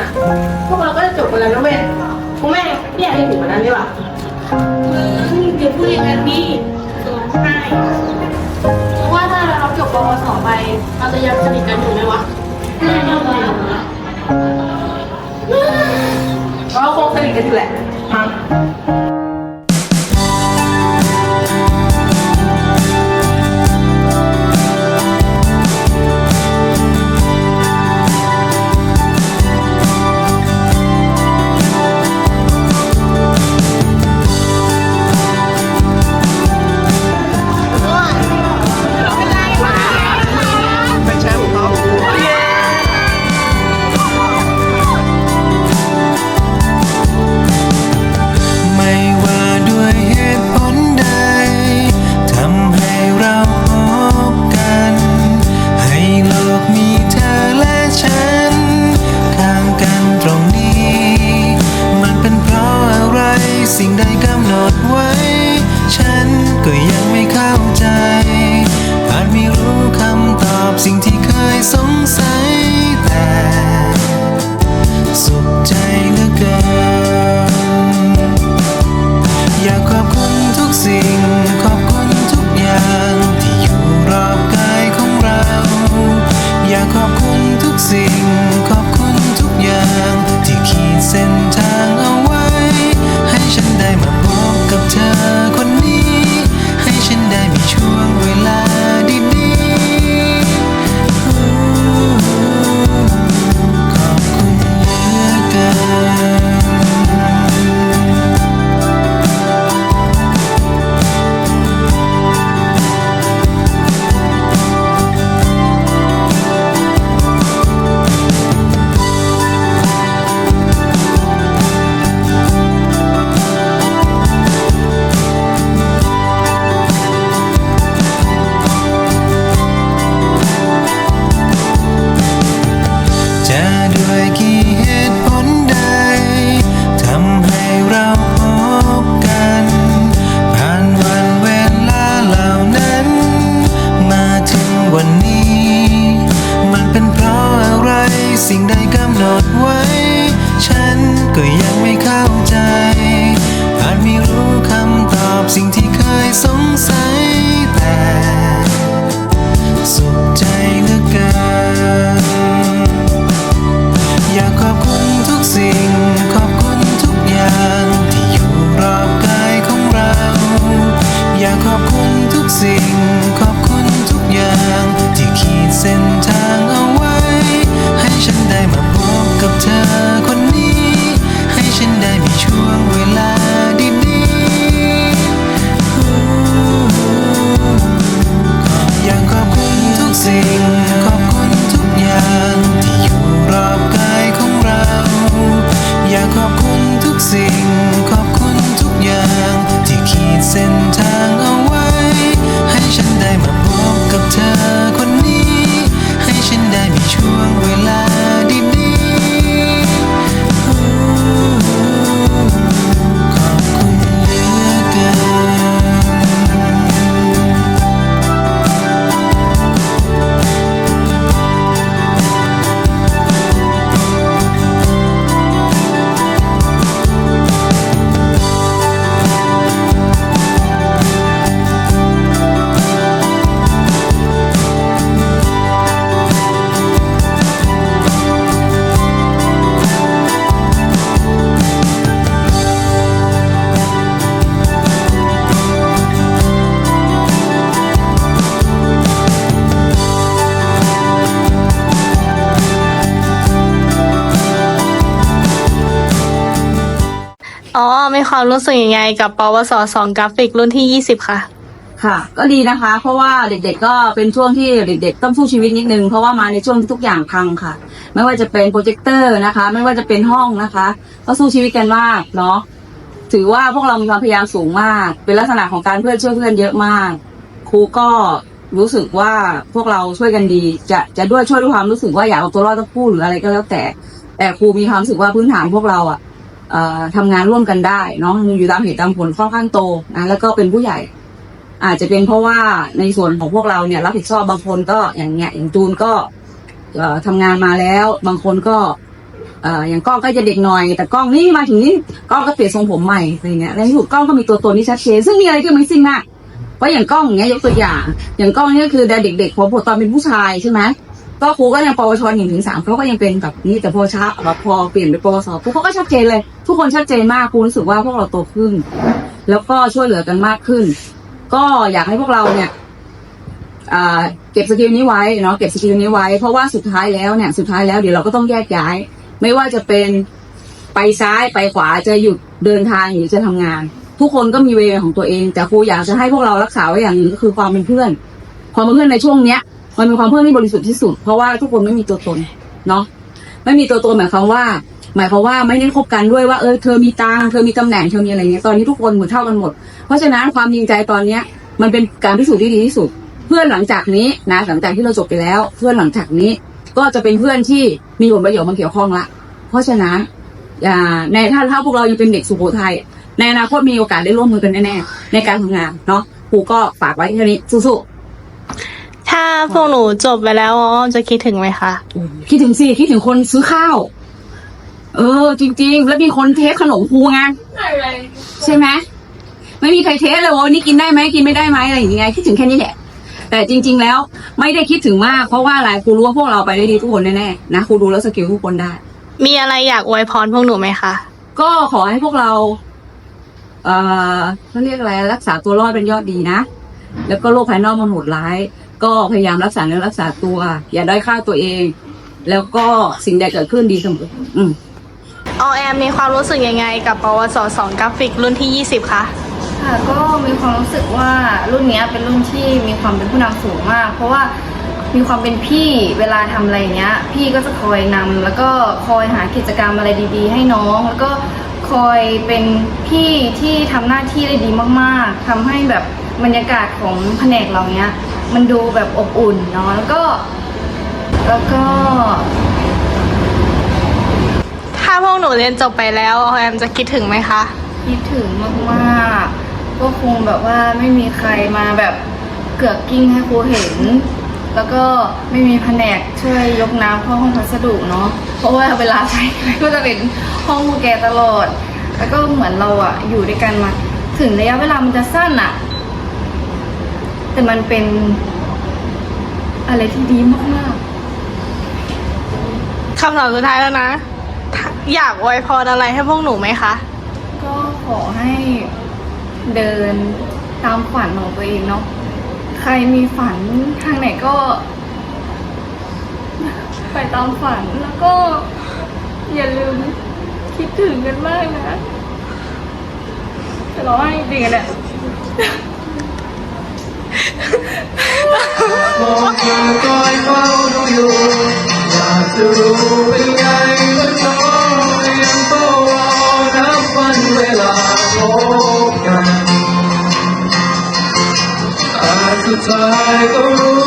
อะ พวกเราก็จะจบกันแล้วนะเว้ยกูแม่งไม่อยากให้ถึงวันนั้นดีกว่ามึงอย่าพูดอย่างนั้นดิร้องไห้ว่าถ้าเราจบปวสไป เราจะยังสนิทกันอยู่ไหมวะไม่เอาเลยนะเราคงสนิทกันอยู่แหละฮะ อยากขอบคุณทุกสิ่ง ขอบคุณทุกอย่าง ที่ขีดเส้นทางเอาไว้ บ มีความรู้สึกยังไงกับปวสสองกราฟิกรุ่นที่ยี่สิบค่ะ ค่ะ ก็ดีนะคะ เพราะว่าเด็กๆก็เป็นช่วงที่เด็ก ๆ ต้องสู้ชีวิตนิดนึง เพราะว่ามาในช่วงที่ทุกอย่างพังค่ะ ไม่ว่าจะเป็นโปรเจคเตอร์นะคะ ไม่ว่าจะเป็นห้องนะคะ ก็สู้ชีวิตกันมากเนาะถือว่าพวกเรามีความพยายามสูงมาก เป็นลักษณะของการเพื่อนช่วยเพื่อนเยอะมาก ครูก็รู้สึกว่าพวกเราช่วยกันดี จะจะด้วยช่วยด้วยความรู้สึกว่าอยากเอาตัวรอดทั้งคู่หรืออะไรก็แล้วแต่ แต่ครูมีความรู้สึกว่าพื้นฐานพวกเราอะเอ่อ ทำงานร่วมกันได้เนาะอยู่ตามเหตุตามผลค่อนข้างโตนะแล้วก็เป็นผู้ใหญ่ อาจจะเป็นเพราะว่าในส่วนของพวกเราเนี่ยรับผิดชอบบางคนก็อย่างเงี้ยอย่างจูนก็เอ่อทำงานมาแล้ว บางคนก็อย่างกล้องก็จะเด็กหน่อย แต่กล้องนี่มาถึงนี่กล้องก็เปลี่ยนทรงผมใหม่อะไรเงี้ยแล้วที่สุดกล้องก็มีตัวตนที่ชัดเจนซึ่งมีอะไรที่มันซิ่งมากเพราะอย่างกล้องเงี้ยยกตัวอย่าง อย่างกล้องเนี่ยคือเด็กๆพอพอตอนเป็นผู้ชายใช่ไหม ก็ครูก็ยังปวชหนึ่งถึงสามเขาก็ยังเป็นแบบนี้แต่พอช้าแบบพอเปลี่ยนเป็นปวสปุ๊บเขาก็ชัดเจนเลย ทุกคนชัดเจนมากครูรู้สึกว่าพวกเราโตขึ้น แล้วก็ช่วยเหลือกันมากขึ้น ก็อยากให้พวกเราเนี่ยเก็บสกิลนี้ไว้เนาะเก็บสกิลนี้ไว้ เพราะว่าสุดท้ายแล้วเนี่ยสุดท้ายแล้วเดี๋ยวเราก็ต้องแยกย้าย ไม่ว่าจะเป็นไปซ้ายไปขวาจะหยุดเดินทางหรือจะทำงาน ทุกคนก็มีเวรของตัวเอง แต่ครูอยากจะให้พวกเรารักษาไว้อย่างหนึ่งก็คือความเป็นเพื่อนความเป็นเพื่อนในช่วงเนี้ย มันเป็นความเพื่อนที่บริสุทธิ์ที่สุด เพราะว่าทุกคนไม่มีตัวตนเนาะไม่มีตัวตนหมายความว่า หมายความว่าไม่ได้คบกันด้วยว่าเออเธอมีตังเธอมีตำแหน่งเธอมีอะไรเงี้ยตอนนี้ทุกคนเหมือนเท่ากันหมด เพราะฉะนั้นความจริงใจตอนเนี้ย มันเป็นการพิสูจน์ที่ดีที่สุด เพื่อนหลังจากนี้นะหลังจากที่เราจบไปแล้ว เพื่อนหลังจากนี้ ก็จะเป็นเพื่อนที่มีผลประโยชน์มาเกี่ยวข้องละ เพราะฉะนั้นอย่าในถ้าถ้าพวกเรายังเป็นเด็กสุโขทัยในอนาคตมีโอกาสได้ร่วมมือกันแน่ๆในการทำงานเนาะครูก็ฝากไว้แค่นี้สู้ๆ ถ้าพวกหนูจบไปแล้วอ๋อจะคิดถึงไหมคะคิดถึงสิคิดถึงคนซื้อข้าว เออ จริง ๆ แล้วมีคนเทสขนมครูไงใช่ไหมไม่มีใครเทสเลยว่าวันนี้กินได้ไหมกินไม่ได้ไหมอะไรอย่างเงี้ยคิดถึงแค่นี้แหละแต่จริง ๆ แล้วไม่ได้คิดถึงมาก เพราะว่าอะไรครูรู้ว่าพวกเราไปได้ดีทุกคนแน่ๆนะครูดูแล้วสกิลทุกคนได้ มีอะไรอยากอวยพรพวกหนูไหมคะก็ขอให้พวกเรา เอ่อเขาเรียกอะไรรักษาตัวรอดเป็นยอดดีนะแล้วก็โรคภายนอกมันโหดร้าย ก็พยายามรักษาเนื้อรักษาตัว อย่าด้อยค่าตัวเอง แล้วก็สิ่งใดเกิดขึ้นดีเสมออืมออแอมมีความรู้สึกยังไงกับปวสสองกราฟิกรุ่นที่ 20 คะค่ะก็มีความรู้สึกว่ารุ่นเนี้ยเป็นรุ่นที่มีความเป็นผู้นำสูงมาก เพราะว่ามีความเป็นพี่เวลาทำอะไรเงี้ย พี่ก็จะคอยนำแล้วก็คอยหากิจกรรมอะไรดีๆ ให้น้อง แล้วก็คอยเป็นพี่ที่ทำหน้าที่ได้ดีมากๆทำให้แบบ บรรยากาศของแผนกเราเนี้ย มันดูแบบอบอุ่นเนาะแล้วก็ แล้วก็ ถ้าพวกหนูเรียนจบไปแล้วออแอมจะคิดถึงไหมคะ คิดถึงมากๆ ก็คงแบบว่าไม่มีใครมาแบบเกือกกิ้งให้ครูเห็น แล้วก็ไม่มีแผนกช่วยยกน้ำเข้าห้องพัสดุเนาะ เพราะว่าเวลาใช้ก็จะเป็นห้องครูแกตลอด แล้วก็เหมือนเราอะอยู่ด้วยกันมา ถึงระยะเวลามันจะสั้นอะ แต่มันเป็นอะไรที่ดีมากๆคำถามสุดท้ายแล้วนะ อยากอวยพรอะไรให้พวกหนูไหมคะ ก็ขอให้เดินตามฝันของตัวเองเนาะ ใครมีฝันทางไหนก็ ไปตามฝันแล้วก็ อย่าลืมคิดถึงกันมากนะจะร้องไห้จริงๆอะเนี่ย มองเธอคอยเฝ้าดูอยู่อยากจะรู้เป็นไงว่าน้องยังเฝ้ารอนับวันเวลาพบกันอาจสุดท้ายก็รู้